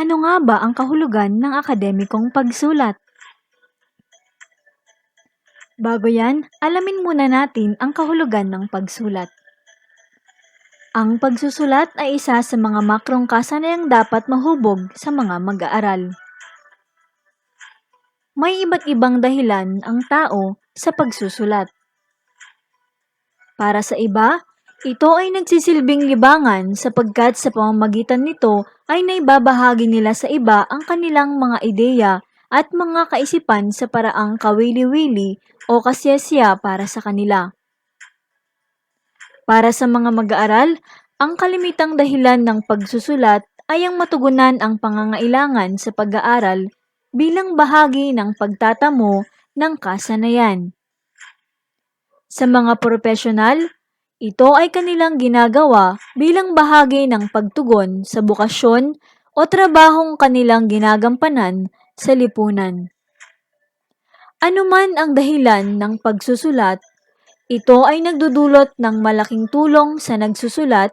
Ano nga ba ang kahulugan ng akademikong pagsulat? Bago yan, alamin muna natin ang kahulugan ng pagsulat. Ang pagsusulat ay isa sa mga makrong kasanayang dapat mahubog sa mga mag-aaral. May iba't ibang dahilan ang tao sa pagsusulat. Para sa iba, ito ay nagsisilbing libangan sapagkat sa pamamagitan nito ay naibabahagi nila sa iba ang kanilang mga ideya at mga kaisipan sa paraang kawili-wili o kasyasya para sa kanila. Para sa mga mag-aaral, ang kalimitang dahilan ng pagsusulat ay ang matugunan ang pangangailangan sa pag-aaral bilang bahagi ng pagtatamo ng kasanayan. Sa mga profesional, ito ay kanilang ginagawa bilang bahagi ng pagtugon sa bukasyon o trabahong kanilang ginagampanan sa lipunan. Ano man ang dahilan ng pagsusulat, ito ay nagdudulot ng malaking tulong sa nagsusulat,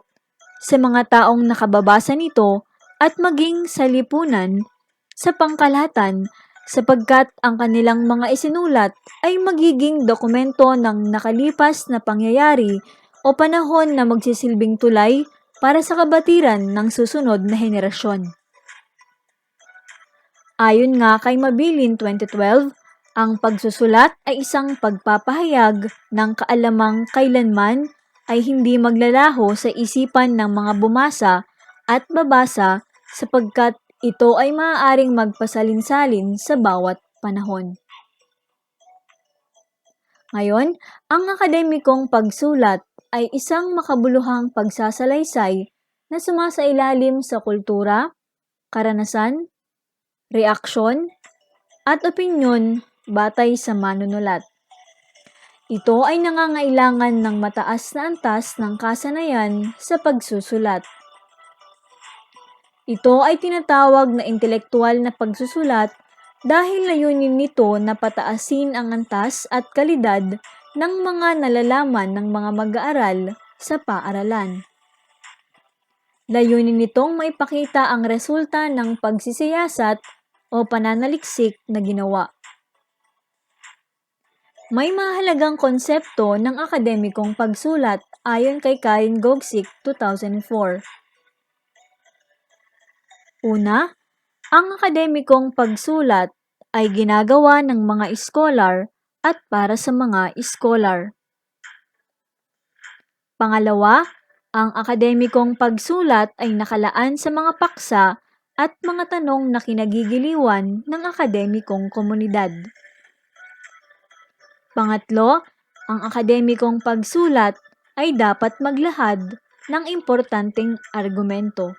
sa mga taong nakababasa nito at maging sa lipunan, sa pangkalahatan sapagkat ang kanilang mga isinulat ay magiging dokumento ng nakalipas na pangyayari o panahon na magsisilbing tulay para sa kabatiran ng susunod na henerasyon. Ayon nga kay Mabilin 2012, ang pagsusulat ay isang pagpapahayag ng kaalamang kailanman ay hindi maglalaho sa isipan ng mga bumasa at babasa sapagkat ito ay maaaring magpasalin-salin sa bawat panahon. Ngayon, ang akademikong pagsulat ay isang makabuluhang pagsasalaysay na sumasailalim sa kultura, karanasan, reaksyon, at opinyon batay sa manunulat. Ito ay nangangailangan ng mataas na antas ng kasanayan sa pagsusulat. Ito ay tinatawag na intelektual na pagsusulat dahil layunin nito na pataasin ang antas at kalidad ng mga nalalaman ng mga mag-aaral sa paaralan. Layunin nitong maipakita ang resulta ng pagsisiyasat o pananaliksik na ginawa. May mahalagang konsepto ng akademikong pagsulat ayon kay Karin Gogsik 2004. Una, ang akademikong pagsulat ay ginagawa ng mga scholar at para sa mga scholar. Pangalawa, ang akademikong pagsulat ay nakalaan sa mga paksa at mga tanong na kinagigiliwan ng akademikong komunidad. Pangatlo, ang akademikong pagsulat ay dapat maglahad ng importanteng argumento.